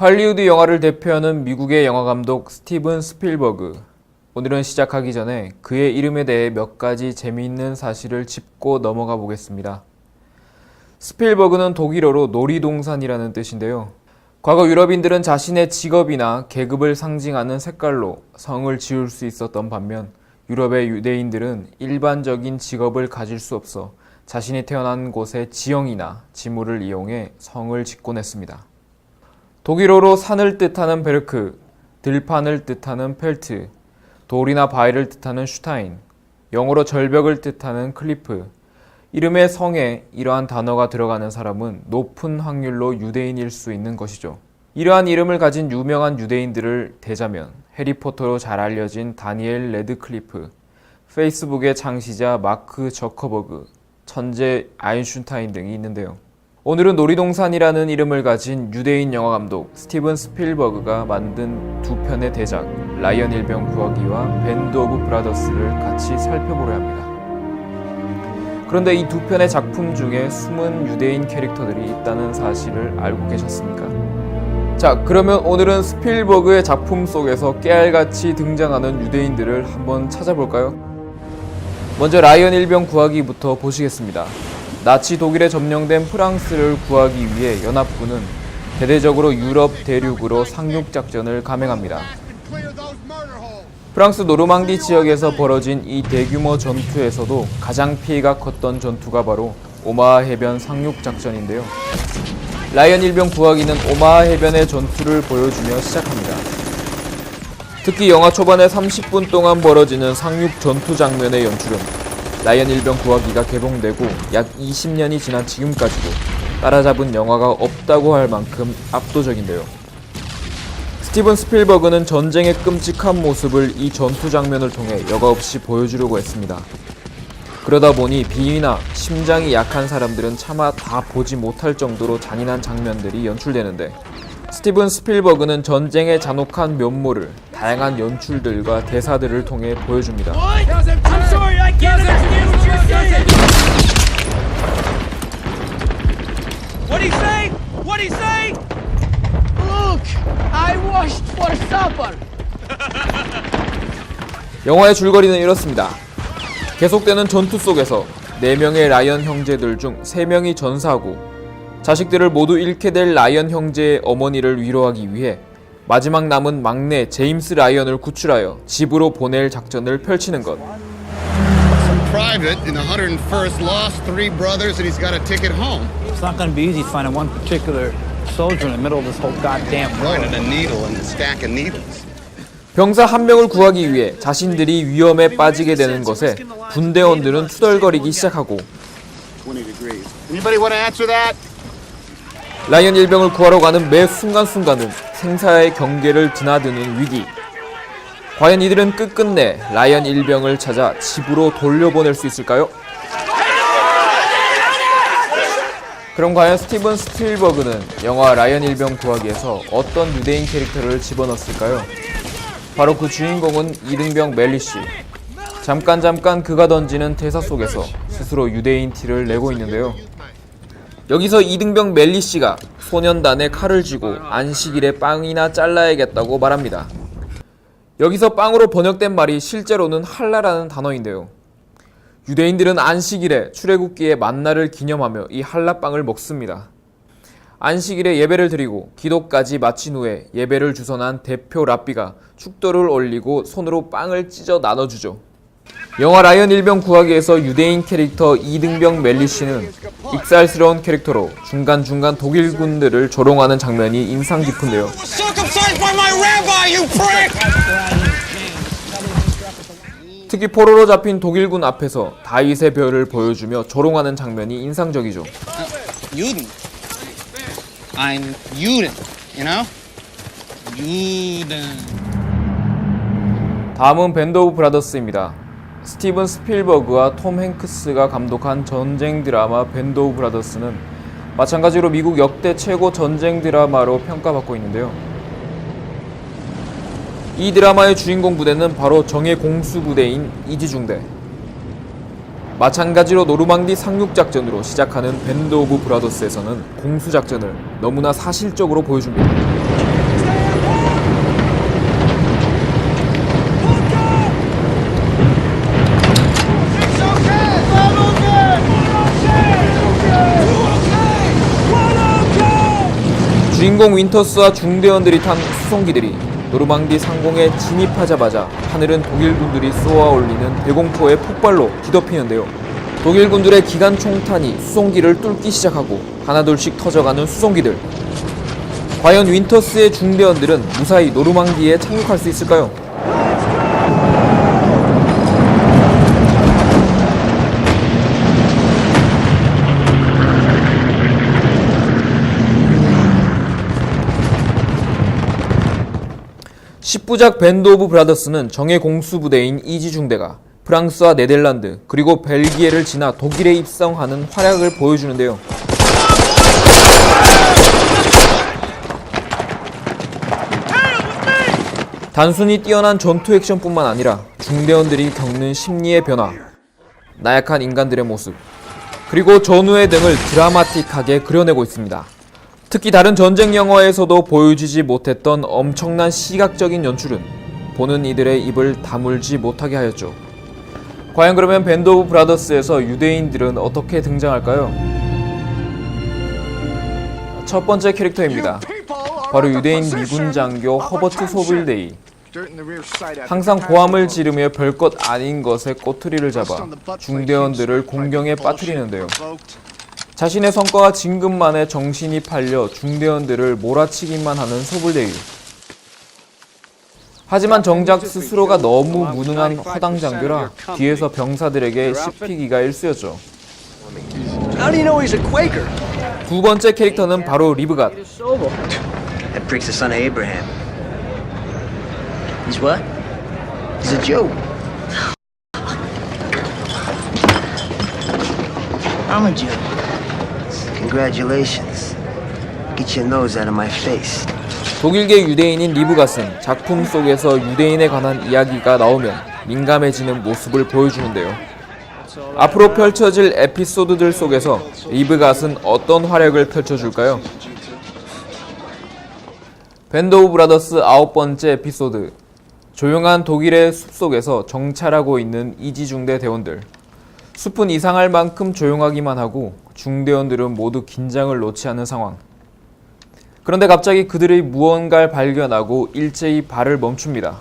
할리우드 영화를 대표하는 미국의 영화 감독 스티븐 스필버그. 오늘은 시작하기 전에 그의 이름에 대해 몇 가지 재미있는 사실을 짚고 넘어가 보겠습니다. 스필버그는 독일어로 놀이동산이라는 뜻인데요. 과거 유럽인들은 자신의 직업이나 계급을 상징하는 색깔로 성을 지을 수 있었던 반면 유럽의 유대인들은 일반적인 직업을 가질 수 없어 자신이 태어난 곳의 지형이나 지물을 이용해 성을 짓곤 했습니다. 독일어로 산을 뜻하는 베르크, 들판을 뜻하는 펠트, 돌이나 바위를 뜻하는 슈타인, 영어로 절벽을 뜻하는 클리프, 이름의 성에 이러한 단어가 들어가는 사람은 높은 확률로 유대인일 수 있는 것이죠. 이러한 이름을 가진 유명한 유대인들을 대자면 해리포터로 잘 알려진 다니엘 레드클리프, 페이스북의 창시자 마크 저커버그, 천재 아인슈타인 등이 있는데요. 오늘은 놀이동산이라는 이름을 가진 유대인 영화 감독 스티븐 스필버그가 만든 두 편의 대작 라이언 일병 구하기와 밴드 오브 브라더스를 같이 살펴보려 합니다. 그런데 이 두 편의 작품 중에 숨은 유대인 캐릭터들이 있다는 사실을 알고 계셨습니까? 자, 그러면 오늘은 스필버그의 작품 속에서 깨알같이 등장하는 유대인들을 한번 찾아볼까요? 먼저 라이언 일병 구하기부터 보시겠습니다. 나치 독일에 점령된 프랑스를 구하기 위해 연합군은 대대적으로 유럽 대륙으로 상륙 작전을 감행합니다. 프랑스 노르망디 지역에서 벌어진 이 대규모 전투에서도 가장 피해가 컸던 전투가 바로 오마하 해변 상륙 작전인데요. 라이언 일병 구하기는 오마하 해변의 전투를 보여주며 시작합니다. 특히 영화 초반에 30분 동안 벌어지는 상륙 전투 장면의 연출은 라이언 일병 구하기가 개봉되고 약 20년이 지난 지금까지도 따라잡은 영화가 없다고 할 만큼 압도적인데요. 스티븐 스필버그는 전쟁의 끔찍한 모습을 이 전투 장면을 통해 여과 없이 보여주려고 했습니다. 그러다 보니 비위나 심장이 약한 사람들은 차마 다 보지 못할 정도로 잔인한 장면들이 연출되는데 스티븐 스필버그는 전쟁의 잔혹한 면모를 다양한 연출들과 대사들을 통해 보여줍니다. 영화의 줄거리는 이렇습니다. 계속되는 전투 속에서 4명의 라이언 형제들 중 3명이 전사하고 자식들을 모두 잃게 될 라이언 형제의 어머니를 위로하기 위해 마지막 남은 막내 제임스 라이언을 구출하여 집으로 보낼 작전을 펼치는 것. Some private in the 101st lost three brothers and he's got a ticket home. It's not going to be easy finding one particular soldier in the middle of this whole goddamn war. Pointed a needle in a stack of needles. 병사 한 명을 구하기 위해 자신들이 위험에 빠지게 되는 것에 분대원들은 투덜거리기 시작하고 20 degrees. Anybody want to answer that? 라이언 일병을 구하러 가는 매 순간순간은 생사의 경계를 드나드는 위기. 과연 이들은 끝끝내 라이언 일병을 찾아 집으로 돌려보낼 수 있을까요? 그럼 과연 스티븐 스필버그는 영화 라이언 일병 구하기에서 어떤 유대인 캐릭터를 집어넣었을까요? 바로 그 주인공은 이등병 멜리 씨. 잠깐 잠깐 그가 던지는 대사 속에서 스스로 유대인 티를 내고 있는데요. 여기서 이등병 멜리 씨가 소년단에 칼을 쥐고 안식일에 빵이나 잘라야겠다고 말합니다. 여기서 빵으로 번역된 말이 실제로는 할라라는 단어인데요. 유대인들은 안식일에 출애굽기의 만나를 기념하며 이 할라빵을 먹습니다. 안식일에 예배를 드리고 기도까지 마친 후에 예배를 주선한 대표 랍비가 축도를 올리고 손으로 빵을 찢어 나눠주죠. 영화 라이언 일병 구하기에서 유대인 캐릭터 이등병 멜리 씨는 익살스러운 캐릭터로 중간중간 독일 군들을 조롱하는 장면이 인상 깊은데요. 특히 포로로 잡힌 독일군 앞에서 다윗의 별을 보여주며 조롱하는 장면이 인상적이죠. Juden. I'm Juden, you know? Juden. 다음은 밴드 오브 브라더스입니다. 스티븐 스필버그와 톰 행크스가 감독한 전쟁 드라마 밴드 오브 브라더스는 마찬가지로 미국 역대 최고 전쟁 드라마로 평가받고 있는데요. 이 드라마의 주인공 부대는 바로 정예 공수 부대인 이지중대. 마찬가지로 노르망디 상륙 작전으로 시작하는 밴드 오브 브라더스에서는 공수 작전을 너무나 사실적으로 보여줍니다. 주인공 윈터스와 중대원들이 탄 수송기들이 노르망디 상공에 진입하자마자 하늘은 독일군들이 쏘아 올리는 대공포의 폭발로 뒤덮이는데요. 독일군들의 기관 총탄이 수송기를 뚫기 시작하고 하나둘씩 터져가는 수송기들. 과연 윈터스의 중대원들은 무사히 노르망디에 착륙할 수 있을까요? 십부작 밴드 오브 브라더스는 정예 공수부대인 이지 중대가 프랑스와 네덜란드 그리고 벨기에를 지나 독일에 입성하는 활약을 보여주는데요. 단순히 뛰어난 전투 액션뿐만 아니라 중대원들이 겪는 심리의 변화, 나약한 인간들의 모습, 그리고 전후의 등을 드라마틱하게 그려내고 있습니다. 특히 다른 전쟁 영화에서도 보여주지 못했던 엄청난 시각적인 연출은 보는 이들의 입을 다물지 못하게 하였죠. 과연 그러면 밴드 오브 브라더스에서 유대인들은 어떻게 등장할까요? 첫 번째 캐릭터입니다. 바로 유대인 미군 장교 허버트 소빌데이. 항상 고함을 지르며 별것 아닌 것에 꼬투리를 잡아 중대원들을 공경에 빠뜨리는데요. 자신의 성과와 진급만에 정신이 팔려 중대원들을 몰아치기만 하는 소불대위. 하지만 정작 스스로가 너무 무능한 허당 장교라 뒤에서 병사들에게 씹히기가 일쑤였죠. 두 번째 캐릭터는 바로 리브갓. I'm a Jew. Congratulations. Get your nose out of my face. 독일계 유대인인 리브갓은 작품 속에서 유대인에 관한 이야기가 나오면 민감해지는 모습을 보여주는데요. 앞으로 펼쳐질 에피소드들 속에서 리브갓은 어떤 활약을 펼쳐줄까요? 밴드 오브 브라더스 아홉 번째 에피소드 조용한 독일의 숲속에서 정찰하고 있는 이지중대 대원들 숲은 이상할 만큼 조용하기만 하고 중대원들은 모두 긴장을 놓지 않는 상황 그런데 갑자기 그들이 무언가를 발견하고 일제히 발을 멈춥니다.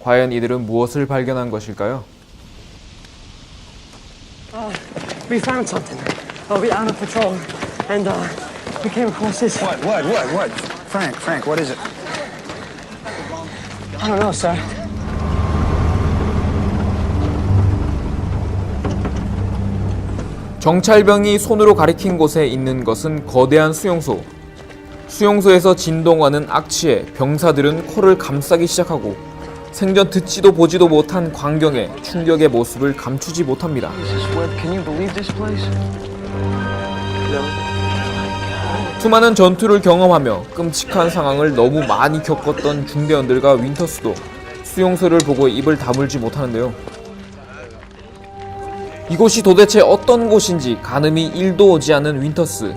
과연 이들은 무엇을 발견한 것일까요? We found something. Oh, we on patrol, and uh, we came across this. What, what, what, what? Frank, Frank, what is it? I don't know, sir. 정찰병이 손으로 가리킨 곳에 있는 것은 거대한 수용소. 수용소에서 진동하는 악취에 병사들은 코를 감싸기 시작하고 생전 듣지도 보지도 못한 광경에 충격의 모습을 감추지 못합니다. 수많은 전투를 경험하며 끔찍한 상황을 너무 많이 겪었던 중대원들과 윈터스도 수용소를 보고 입을 다물지 못하는데요. 이곳이 도대체 어떤 곳인지 가늠이 1도 오지 않는 윈터스.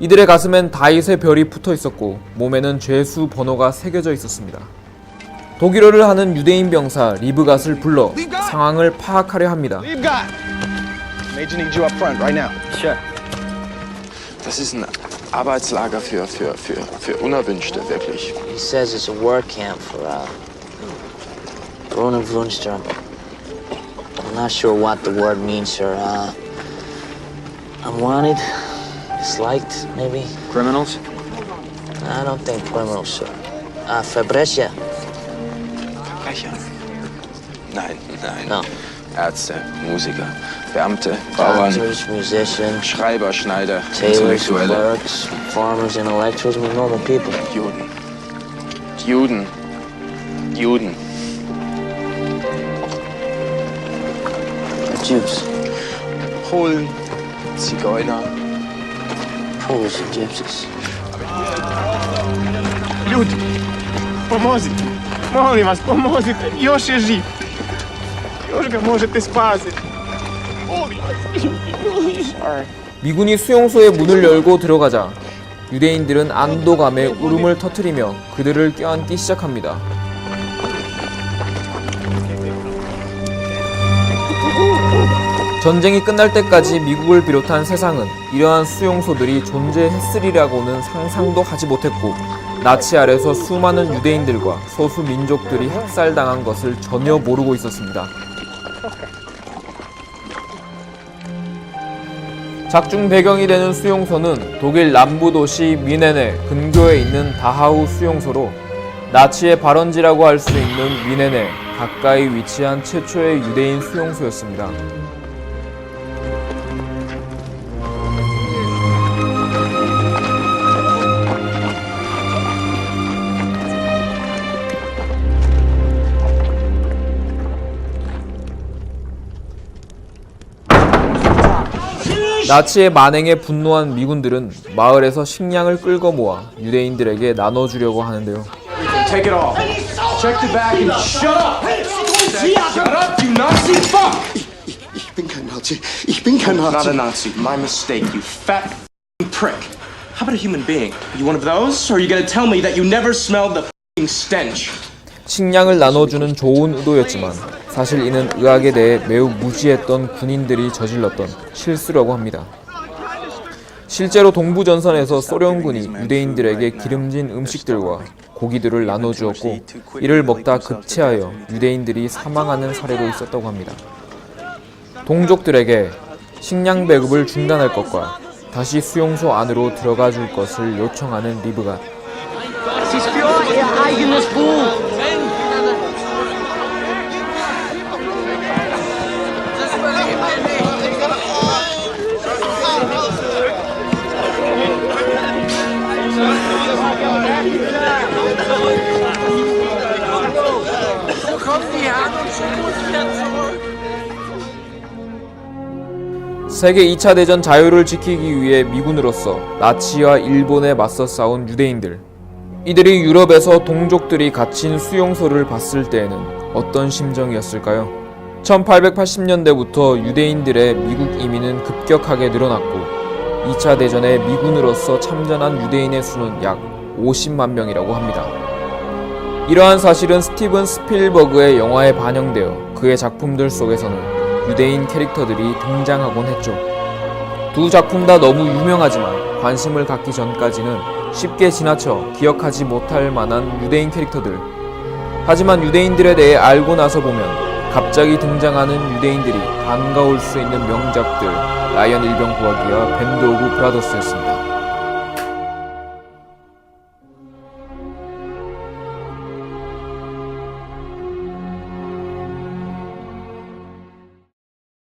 이들의 가슴엔 다윗의 별이 붙어 있었고 몸에는 죄수 번호가 새겨져 있었습니다. 독일어를 하는 유대인 병사 리브갓을 불러 상황을 파악하려 합니다. Leave God. Major needs you up front right now. Sure. Das ist ein Arbeitslager für, für, für, für Unerwünschte, wirklich. He says it's a work camp for uh, Brunnen Brunstrom. I'm not sure what the word means, sir. Uh, unwanted, disliked, maybe. Criminals? I don't think criminals, sir. Uh, Fabrecia. Verbrecher? Nein, nein. No. Ärzte, Musiker, Beamte, Bauern, Doctors, musicians, Schreiber, Schneider, tailors, Intellektuelle, clerks, farmers, intellectuals. I mean, normal people. Juden. Juden. Juden. Jews. Polen, Zigeuner. And gypsies. Ljudi, pomozite. Molim vas, pomozite. Još je živ. Još ga možete spasiti. Molim vas, ljudi, molim. Sorry. 미군이 수용소의 문을 열고 들어가자 유대인들은 안도감에 울음을 터뜨리며 그들을 껴안기 시작합니다. 전쟁이 끝날 때까지 미국을 비롯한 세상은 이러한 수용소들이 존재했으리라고는 상상도 하지 못했고 나치 아래서 수많은 유대인들과 소수 민족들이 학살당한 것을 전혀 모르고 있었습니다. 작중 배경이 되는 수용소는 독일 남부 도시 미네네 근교에 있는 다하우 수용소로 나치의 발원지라고 할 수 있는 미네네 가까이 위치한 최초의 유대인 수용소였습니다. 나치의 만행에 분노한 미군들은 마을에서 식량을 끌고 모아 유대인들에게 나눠주려고 하는데요. Take it all. Check the back and shut up! Shut up, you Nazi fuck! Ich bin kein Nazi. Ich bin kein Not Nazi. a Nazi. My mistake, you fat prick. How about a human being? You one of those? Or are you gonna tell me that you never smelled the stench? 식량을 나눠주는 좋은 의도였지만 사실 이는 의학에 대해 매우 무지했던 군인들이 저질렀던 실수라고 합니다. 실제로 동부전선에서 소련군이 유대인들에게 기름진 음식들과 고기들을 나눠 주었고 이를 먹다 급체하여 유대인들이 사망하는 사례도 있었다고 합니다. 동족들에게 식량 배급을 중단할 것과 다시 수용소 안으로 들어가 줄 것을 요청하는 리브가 세계 2차 대전 자유를 지키기 위해 미군으로서 나치와 일본에 맞서 싸운 유대인들. 이들이 유럽에서 동족들이 갇힌 수용소를 봤을 때에는 어떤 심정이었을까요? 1880년대부터 유대인들의 미국 이민은 급격하게 늘어났고 2차 대전에 미군으로서 참전한 유대인의 수는 약 50만 명이라고 합니다. 이러한 사실은 스티븐 스필버그의 영화에 반영되어 그의 작품들 속에서는 유대인 캐릭터들이 등장하곤 했죠. 두 작품 다 너무 유명하지만 관심을 갖기 전까지는 쉽게 지나쳐 기억하지 못할 만한 유대인 캐릭터들. 하지만 유대인들에 대해 알고 나서 보면 갑자기 등장하는 유대인들이 반가울 수 있는 명작들 라이언 일병 구하기와 밴드 오브 브라더스였습니다.